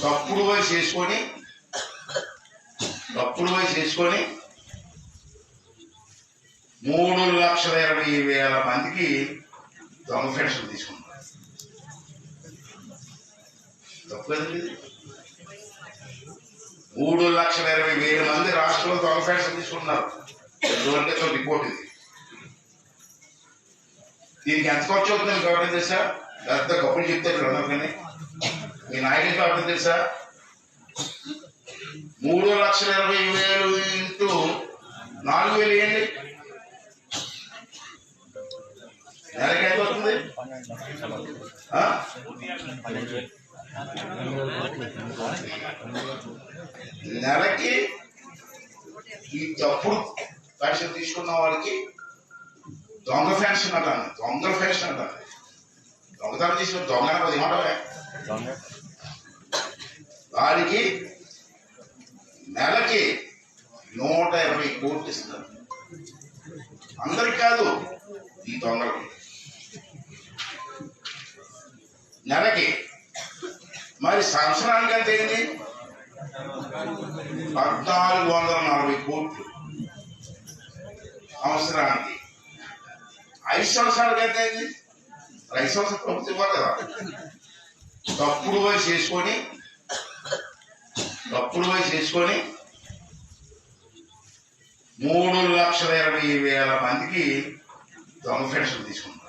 తప్పుడు వయసు చేసుకొని తప్పుడు వయసు చేసుకొని మూడు లక్షల ఇరవై వేల మందికి దొంగ పెన్షన్ తీసుకున్నారు తప్పు మూడు లక్షల ఇరవై వేల మంది రాష్ట్రంలో దొంగ పెన్షన్ తీసుకున్నారు ఇదివరకే రిపోర్ట్ ఇది. దీనికి ఎంత ఖర్చు అవుతుంది గవర్నమెంట్ తెలుసా పెద్ద గొప్పలు చెప్తే ఇక్కడ ఉన్నారు కానీ మీ నాయకుడికి ఎవరైనా తెలుసా? మూడు లక్షల ఇరవై వేలు ఇంటూ నాలుగు వేలు వేయండి నెలకి ఎంత వస్తుంది? నెలకి ఈ తప్పుడు పెన్షన్ తీసుకున్న వాళ్ళకి దొంగ పెన్షన్ అంటాను దొంగ పెన్షన్ అంటాను. దొంగతనం తీసుకున్న దొంగ అనేది ఏమంటావే? వారికి నెలకి నూట ఇరవై కోట్లు ఇస్తారు. అందరికి కాదు ఈ దొంగలకి. నెలకి. మరి సంవత్సరానికి ఎంత అయింది? పద్నాలుగు వందల నలభై కోట్లు. సంవత్సరానికి. ఐదు సంవత్సరాలకి ఎంత అయింది? ఐదు ప్రభుత్వం ఇవ్వాలి కదా. తప్పుడు వయసు చేసుకొని తప్పుడు వయసు చేసుకొని మూడు లక్షల ఇరవై వేల మందికి దొంగ పెన్షన్ తీసుకున్నారు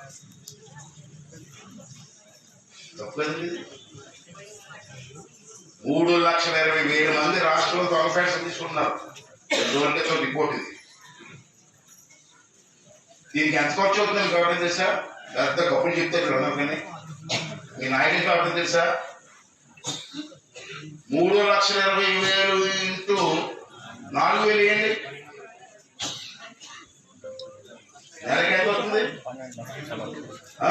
తప్పు మూడు లక్షల ఇరవై వేల మంది రాష్ట్రంలో దొంగ పెన్షన్ తీసుకున్నారు ఎందుకంటే రిపోర్ట్ ఇది. దీనికి ఎంత ఖర్చు అవుతుంది గవర్నమెంట్ ఎవరైనా తెలుసా పెద్ద గొప్పలు చెప్తారు ఇక్కడ ఉన్నారు కానీ. మీ నాయకుడికి అర్థం తెలుసా? మూడు లక్షల ఇరవై వేలు ఇంటూ నాలుగు వేలు వేయండి నెలకి ఎంత అవుతుంది ఆ?